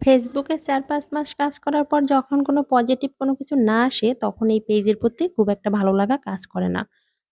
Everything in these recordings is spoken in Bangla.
ফেসবুকে ৪-৫ মাস কাজ করার পর যখন কোনো পজিটিভ কোনো কিছু না আসে, তখন এই পেজের প্রতি খুব একটা ভালো লাগা কাজ করে না।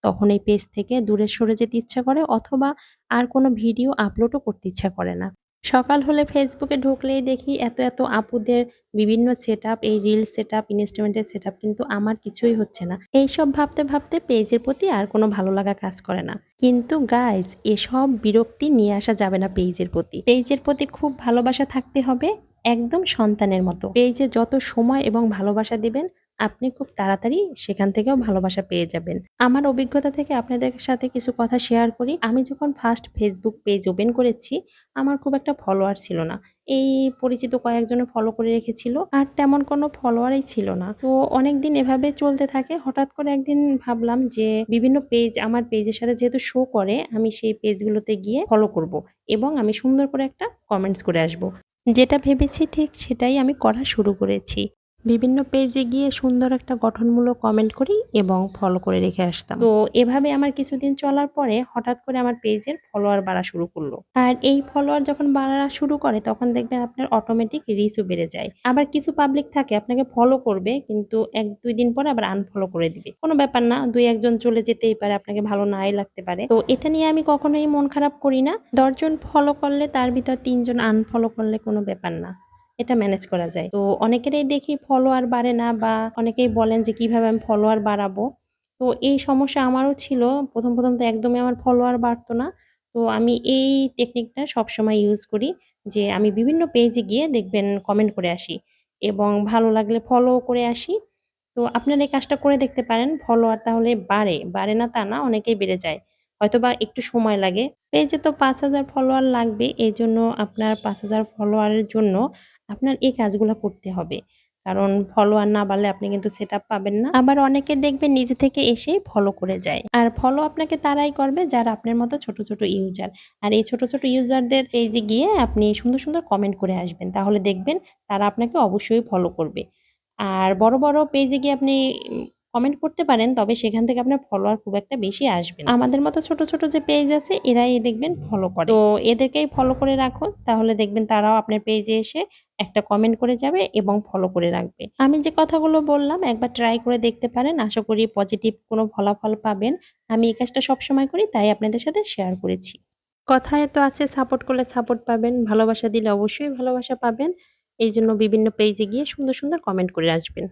তখন এই পেজ থেকে দূরে সরে যেতে ইচ্ছা করে অথবা আর কোনো ভিডিও আপলোডও করতে ইচ্ছা করে না। সকাল হলে ফেসবুকে ঢুকলেই দেখি এত, এত আপুদের বিভিন্ন সেটআপ, এই রিলস সেটআপ, ইনস্ট্রুমেন্টের সেটআপ কিন্তু আমার কিছুই হচ্ছে না। এইসব ভাবতে, ভাবতে পেজের প্রতি আর কোনো ভালো লাগা কাজ করে না। কিন্তু গাইস এসব বিরক্তি নিয়ে আসা যাবে না পেজের প্রতি। পেজের প্রতি খুব ভালোবাসা থাকতে হবে একদম সন্তানের মতো। পেজে যত সময় এবং ভালোবাসা দিবেন আপনি খুব তাড়াতাড়ি সেখান থেকেও ভালোবাসা পেয়ে যাবেন। আমার অভিজ্ঞতা থেকে আপনাদের সাথে কিছু কথা শেয়ার করি। আমি যখন ফার্স্ট ফেসবুক পেজ ওপেন করেছি, আমার খুব একটা ফলোয়ার ছিল না। এই পরিচিত কয়েকজনে ফলো করে রেখেছিল আর তেমন কোনো ফলোয়ারই ছিল না। তো অনেক দিন এভাবে চলতে থাকে। হঠাৎ করে একদিন ভাবলাম যে বিভিন্ন পেজ আমার পেজের সাথে যেহেতু শো করে আমি সেই পেজগুলোতে গিয়ে ফলো করব এবং আমি সুন্দর করে একটা কমেন্টস করে আসব। যেটা ভেবেছি ঠিক সেটাই আমি করা শুরু করেছি। বিভিন্ন পেজে গিয়ে সুন্দর একটা গঠনমূলক কমেন্ট করি এবং ফলো করে রেখে আসতাম। তো এভাবে আমার কিছুদিন চলার পরে হঠাৎ করে আমার পেজের ফলোয়ার বাড়া শুরু করল। আর এই ফলোয়ার যখন বাড়া শুরু করে, তখন দেখবেন আপনার অটোমেটিক রিচও বেড়ে যায়। আবার কিছু পাবলিক থাকে, আপনাকে ফলো করবে, কিন্তু এক, দুই দিন পরে আবার আনফলো করে দিবে। কোনো ব্যাপার না, দুই, একজন চলে যেতেই পারে, আপনাকে ভালো নাই লাগতে পারে। তো এটা নিয়ে আমি কখনোই মন খারাপ করি না। দশজন ফলো করলে তার ভিতর তিনজন আনফলো করলে কোনো ব্যাপার না। এটা ম্যানেজ করা যায়। তো অনেকেরই দেখি ফলোয়ার বাড়ে না বা অনেকেই বলেন যে কীভাবে আমি ফলোয়ার বাড়াবো। তো এই সমস্যা আমারও ছিল। প্রথম প্রথম তো একদমই আমার ফলোয়ার বাড়তো না। তো আমি এই টেকনিকটা সবসময় ইউজ করি যে আমি বিভিন্ন পেজে গিয়ে দেখবেন কমেন্ট করে আসি এবং ভালো লাগলে ফলো করে আসি। তো আপনারা এই কাজটা করে দেখতে পারেন। ফলোয়ার তাহলে বাড়ে। বাড়ে না তা না, অনেকেই বেড়ে যায়। হয়তোবা একটু সময় লাগে। পেজে তো পাঁচ হাজার ফলোয়ার লাগবে, এই জন্য আপনার পাঁচ হাজার ফলোয়ারের জন্য আপনার এই কাজগুলো করতে হবে। কারণ ফলোয়ার না বাড়লে আপনি কিন্তু সেট পাবেন না। আবার অনেকে দেখবেন নিজে থেকে এসে ফলো করে যায়। আর ফলো আপনাকে তারাই করবে যারা আপনার মতো ছোট ছোট ইউজার আর এই ছোট ছোট ইউজারদের পেজে গিয়ে আপনি সুন্দর সুন্দর কমেন্ট করে আসবেন। তাহলে দেখবেন তারা আপনাকে অবশ্যই ফলো করবে। আর বড় বড় পেজে গিয়ে আপনি কমেন্ট করতে পারেন, তবে সেখান থেকে আপনার ফলোয়ার খুব একটা বেশি আসবে আমাদের মতো ছোট ছোট যে পেজ আছে, এরাই দেখবেন ফলো করে। তো এদেরকেই ফলো করে রাখুন, তাহলে দেখবেন তারাও আপনার পেজে এসে একটা কমেন্ট করে যাবে এবং ফলো করে রাখবে। আমি যে কথাগুলো বললাম, একবার ট্রাই করে দেখতে পারেন, আশা করি পজিটিভ কোনো ফলাফল পাবেন। আমি এই কাজটা সবসময় করি, তাই আপনাদের সাথে শেয়ার করেছি। কথায় তো আছে সাপোর্ট করলে সাপোর্ট পাবেন, ভালোবাসা দিলে অবশ্যই ভালোবাসা পাবেন। এই জন্য বিভিন্ন পেজে গিয়ে সুন্দর সুন্দর কমেন্ট করে আসবেন।